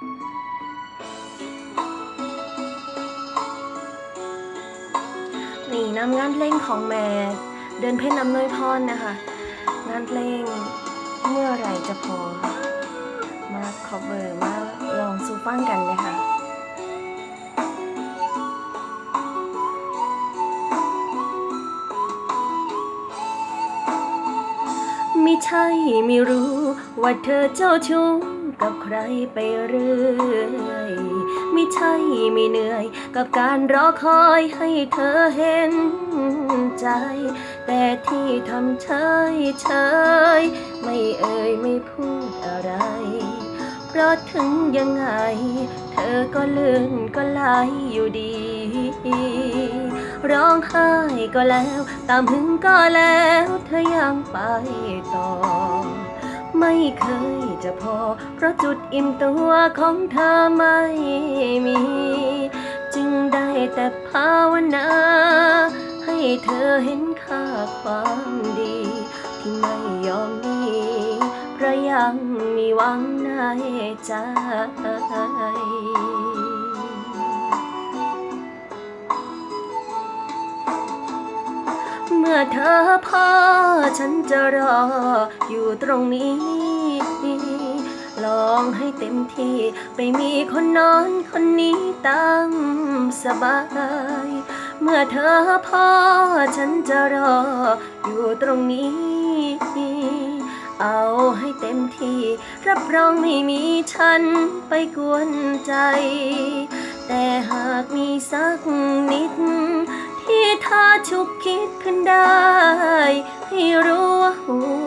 นี่นำงานเพลงของแม่ เดินเพ่นนำนวยพรนะคะ งานเพลงเมื่อไหรจะพอ มา cover มาลองสู่ฟังกันเลยค่ะไม่ใช่ไม่รู้ว่าเธอเจ้าชู้ กับใครไปเรื่อยไม่ใช่ไม่เหนื่อย กับการรอคอยให้เธอเห็นใจ แต่ที่ทำเฉยเฉยไม่เอ่ยไม่พูดอะไร เพราะถึงยังไง เธอก็เลื่อนก็ไหลอยู่ดี ร้องไห้ก็แล้ว ตามหึงก็แล้ว เธอยังไปต่อ เคยจะพอ เพราะจุดอิ่มตัวของเธอไม่มี จึงได้แต่ภาวนา ให้เธอเห็นค่าความดี ที่ไม่ยอมมีเพราะยังมีหวังในใจ มื่อเธอพอฉันจะรออยู่ตรงนี้ ลองให้เต็มที่ไปมีคนนอนคนนี้ตามสบาย เมื่อเธอพอฉันจะรออยู่ตรงนี้ เอาให้เต็มที่ รับรองไม่มีฉันไปกวนใจ แต่หากมีสักนิด ถ้าฉุกคิดขึ้นได้ ให้รู้ว่าหัว